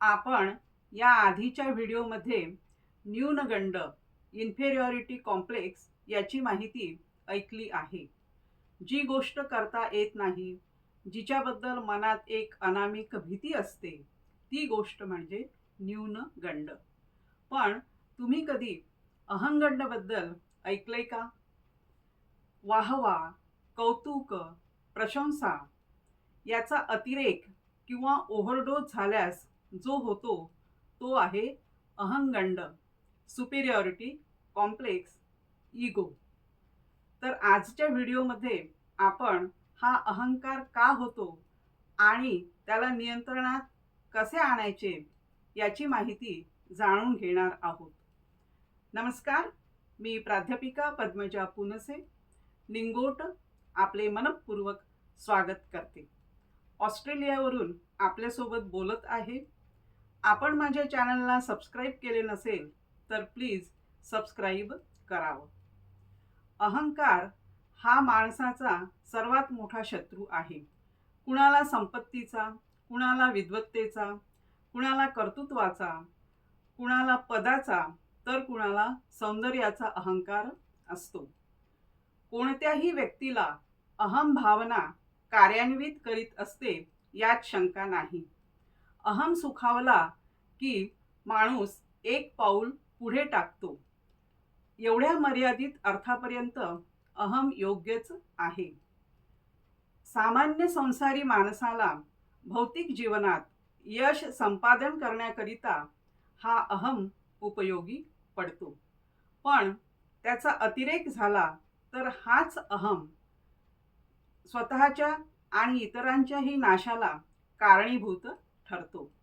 आपण या आधीच्या व्हिडिओमध्ये न्यूनगंड इन्फेरियॉरिटी कॉम्प्लेक्स याची माहिती ऐकली आहे. जी गोष्ट करता येत नाही जिच्याबद्दल मनात एक अनामिक भीती असते ती गोष्ट म्हणजे न्यूनगंड. पण तुम्ही कधी अहंगंडबद्दल ऐकलंय का? वाहवा कौतुक प्रशंसा याचा अतिरेक किंवा ओव्हरडोस झाल्यास जो होतो तो आहे अहंगंड सुपेरियॉरिटी कॉम्प्लेक्स इगो तर आजच्या व्हिडिओमध्ये आपण हा अहंकार का होतो आणि त्याला नियंत्रणात कसे आणायचे याची माहिती जाणून घेणार आहोत. नमस्कार मी प्राध्यापिका पद्मजा पुनसे निंगोट आपले मनपूर्वक स्वागत करते. ऑस्ट्रेलियावरून आपल्यासोबत बोलत आहे आपण माझ्या चॅनलला सबस्क्राईब केले नसेल तर प्लीज सबस्क्राईब करावं. अहंकार हा माणसाचा सर्वात मोठा शत्रू आहे. कुणाला संपत्तीचा कुणाला विद्वत्तेचा कुणाला कर्तृत्वाचा कुणाला पदाचा तर कुणाला सौंदर्याचा अहंकार असतो. कोणत्याही व्यक्तीला अहम भावना कार्यान्वित करीत असते यात शंका नाही. अहम सुखावला की माणूस एक पाऊल पुढे टाकतो. एवढ्या मर्यादित अर्थापर्यंत अहम योग्यच आहे. सामान्य संसारी माणसाला भौतिक जीवनात यश संपादन करण्याकरिता हा अहम उपयोगी पडतो. पण त्याचा अतिरेक झाला तर हाच अहम. स्वतःच्या आणि इतरांच्याही नाशाला कारणीभूत ठरतो.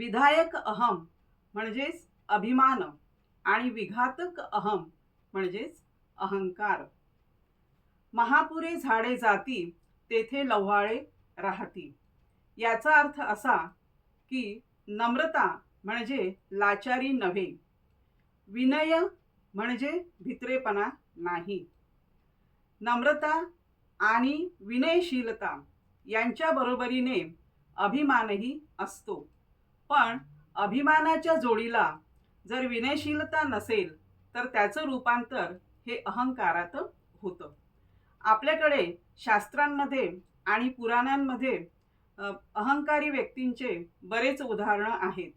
विधायक अहम म्हणजेच अभिमान आणि विघातक अहम म्हणजेच अहंकार. महापुरे झाडे जाती तेथे लव्हाळे राहती. याचा अर्थ असा की नम्रता म्हणजे लाचारी नव्हे. विनय म्हणजे भित्रेपणा नाही. नम्रता आणि विनयशीलता यांच्या बरोबरीने अभिमानही असतो. पण अभिमानाच्या जोडीला जर विनयशीलता नसेल तर त्याचं रूपांतर हे अहंकारात होतं. आपल्याकडे शास्त्रांमध्ये आणि पुराणांमध्ये अहंकारी व्यक्तींचे बरेच उदाहरणं आहेत.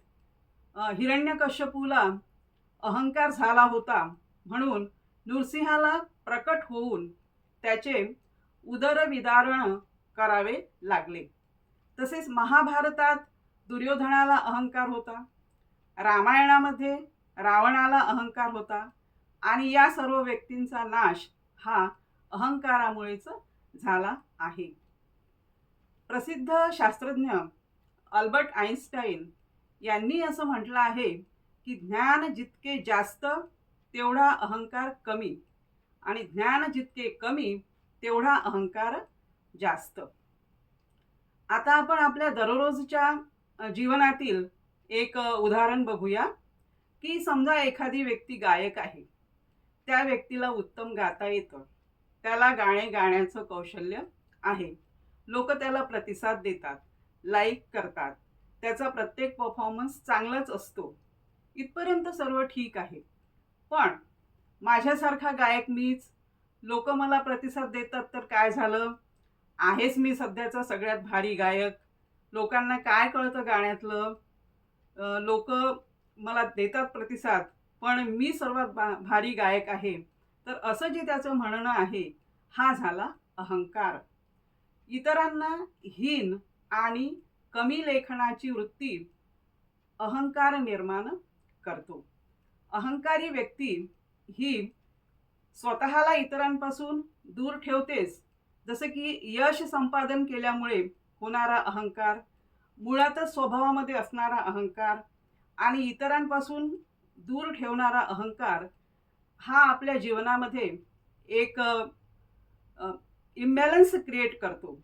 हिरण्यकश्यपूला अहंकार झाला होता म्हणून नृसिंहाला प्रकट होऊन त्याचे उदरविदारण करावे लागले. तसेच महाभारतात दुर्योधनाला अहंकार होता रामायणामध्ये रावणाला अहंकार होता आणि या सर्व व्यक्तींचा नाश हा अहंकारामुळेच झाला आहे. प्रसिद्ध शास्त्रज्ञ अल्बर्ट आईन्स्टाईन यांनी असं म्हटलं आहे की ज्ञान जितके जास्त तेवढा अहंकार कमी आणि ज्ञान जितके कमी तेवढा अहंकार जास्त. आता आपण आपल्या दररोजच्या जीवनातील एक उदाहरण बघूया की समजा एखादी व्यक्ती गायक आहे. त्या व्यक्तीला उत्तम गाता येतं. त्याला गाणे गाण्याचं कौशल्य आहे. लोक त्याला प्रतिसाद देतात लाईक करतात. त्याचा प्रत्येक परफॉर्मन्स चांगलाच असतो. इथपर्यंत सर्व ठीक आहे. पण माझ्यासारखा गायक मीच? लोक मला प्रतिसाद देतात तर काय झालं? आहेच मी सध्याचा सगळ्यात भारी गायक. लोकांना काय कळतं गाण्यातलं? लोक मला देतात प्रतिसाद पण मी सर्वात भा भारी गायक आहे. तर असं जे त्याचं म्हणणं आहे हा झाला अहंकार. इतरांना हीन आणि कमी लेखनाची वृत्ती अहंकार निर्माण करतो. अहंकारी व्यक्ती ही स्वतःला इतरांपासून दूर ठेवतेच. जसं की यश संपादन केल्यामुळे होणारा अहंकार मुळातच स्वभावामध्ये असणारा अहंकार आणि इतरांपासून दूर ठेवणारा अहंकार हा आपल्या जीवनामध्ये एक इम्बॅलन्स क्रिएट करतो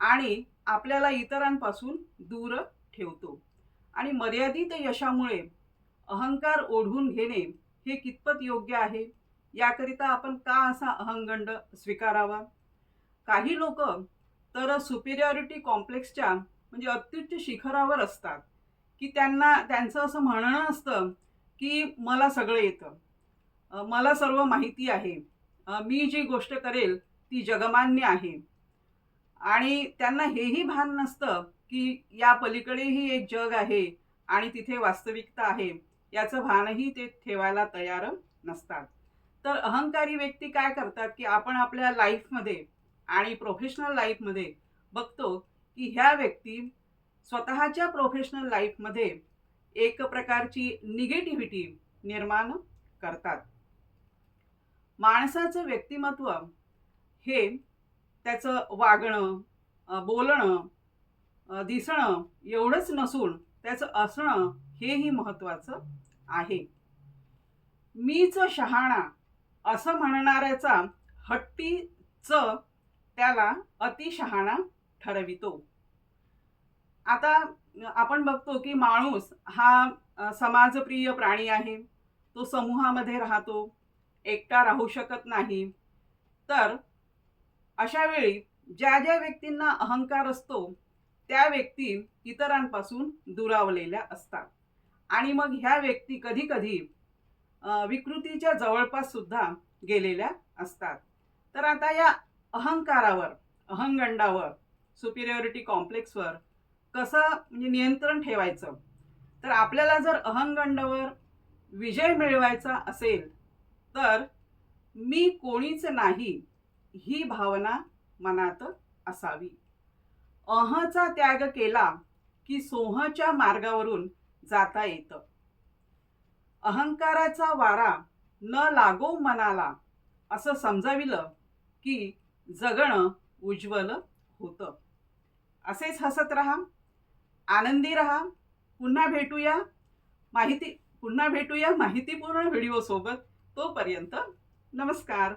आणि आपल्याला इतरांपासून दूर ठेवतो. आणि मर्यादित यशामुळे अहंकार ओढून घेणे हे कितपत योग्य आहे? याकरिता आपण का असा अहंगंड स्वीकारावा? काही लोक तर सुपिरियॉरिटी कॉम्प्लेक्सच्या म्हणजे अत्युच्च शिखरावर असतात. की त्यांना त्यांचं असं म्हणणं असतं की मला सगळं येतं. मला सर्व माहिती आहे. मी जी गोष्ट करेल ती जगमान्य आहे. आणि त्यांना हेही भान नसतं की या पलीकडेही एक जग आहे आणि तिथे वास्तविकता आहे याचं भानही ते ठेवायला तयार नसतात. तर अहंकारी व्यक्ती काय करतात की आपण आपल्या लाईफमध्ये आणि प्रोफेशनल लाईफमध्ये बघतो की ह्या व्यक्ती स्वतःच्या प्रोफेशनल लाईफमध्ये एक प्रकारची निगेटिव्हिटी निर्माण करतात. माणसाचं व्यक्तिमत्व हे त्याचं वागणं बोलणं दिसणं एवढंच नसून त्याचं असणं हेही महत्त्वाचं आहे. मीच शहाणा असं म्हणणाऱ्याचा हट्टी च त्याला अतिशहाणा ठरवितो. आता आपण बघतो की माणूस हा समाजप्रिय प्राणी आहे. तो समूहामध्ये राहतो एकटा राहू शकत नाही. तर अशा वेळी ज्या ज्या व्यक्तींना अहंकार असतो त्या व्यक्ती इतरांपासून दुरावलेल्या असतात. आणि मग ह्या व्यक्ती कधी कधी विकृतीच्या जवळपास सुद्धा गेलेल्या असतात. तर आता या अहंकारावर अहंगंडावर सुपिरियॉरिटी कॉम्प्लेक्सवर कसं म्हणजे नियंत्रण ठेवायचं? तर आपल्याला जर अहंगंडावर विजय मिळवायचा असेल तर मी कोणीच नाही ही भावना मनात असावी. अहचा त्याग केला की सोहच्या मार्गावरून जाता येतं. अहंकाराचा वारा न लागो मनाला असं समजाविलं की जगणं उज्ज्वल होतं. असेच हसत राहा आनंदी राहा पुन्हा भेटूया माहिती पुन्हा भेटूया माहितीपूर्ण व्हिडिओसोबत तोपर्यंत नमस्कार.